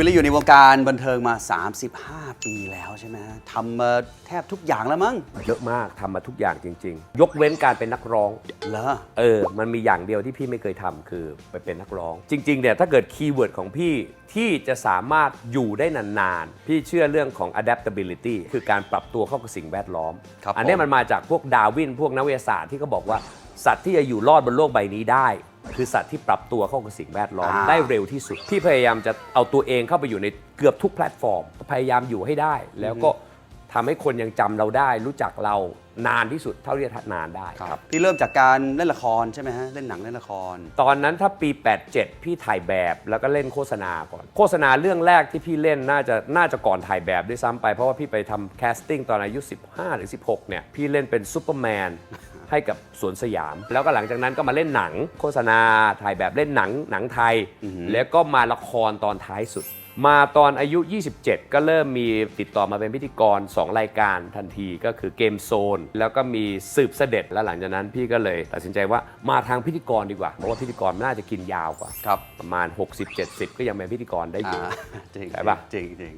วิลลี่อยู่ในวงการบันเทิงมา 35 ปีแล้วใช่ไหมทำมาแทบทุกอย่างแล้วมั้งเยอะมากทำมาทุกอย่างจริง ๆ ยกเว้นการเป็นนักร้อง เหรอ เออ มันมีอย่างเดียวที่พี่ไม่เคยทำคือไปเป็นนักร้อง จริง ๆ เนี่ย ถ้าเกิดคีย์เวิร์ดของพี่ที่จะสามารถอยู่ได้นาน ๆ พี่เชื่อเรื่องของ adaptability คือการปรับตัวเข้ากับสิ่งแวดล้อม ครับอันเนี้ยผมมันมาจากพวกดาร์วิน พวกนักวิทยาศาสตร์ที่เขาบอกว่าสัตว์ที่จะอยู่รอดบนโลกใบนี้ได้ คือสัตว์ที่ปรับตัวเข้ากับสิ่งแวดล้อมอ่าได้เร็วที่สุด พี่พยายามจะเอาตัวเองเข้าไปอยู่ในเกือบทุกแพลตฟอร์ม พยายามอยู่ให้ได้ แล้วก็ทำให้คนยังจำเราได้ รู้จักเรานานที่สุดเท่าที่จะนานได้ครับ พี่เริ่มจากการเล่นละครใช่ไหมฮะ เล่นหนังเล่นละคร ตอนนั้นถ้าปี 87 พี่ถ่ายแบบแล้วก็เล่นโฆษณาก่อน โฆษณาเรื่องแรกที่พี่เล่นน่าจะน่าจะก่อนถ่ายแบบด้วยซ้ำไปเพราะว่าพี่ไปทำแคสติ้งตอนอายุ 15 หรือ 16 เนี่ย พี่เล่นเป็นซูเปอร์แมน ให้กับสวนสยาม แล้วก็หลังจากนั้นก็มาเล่นหนัง โฆษณาถ่ายแบบเล่นหนังหนังไทย แล้วก็มาละครตอนท้ายสุด มาตอนอายุ 27 ก็เริ่มมีติดต่อมาเป็นพิธีกร 2 รายการทันทีก็คือเกมโซน แล้วก็มีสืบเสด็จแล้วหลังจากนั้นพี่ก็เลยตัดสินใจว่ามาทางพิธีกรดีกว่าเพราะว่าพิธีกรมันน่าจะกินยาวกว่า ครับ ประมาณ 60-70 ก็ยังเป็นพิธีกรได้อยู่อ่าจริงใช่ปะ จริงจริง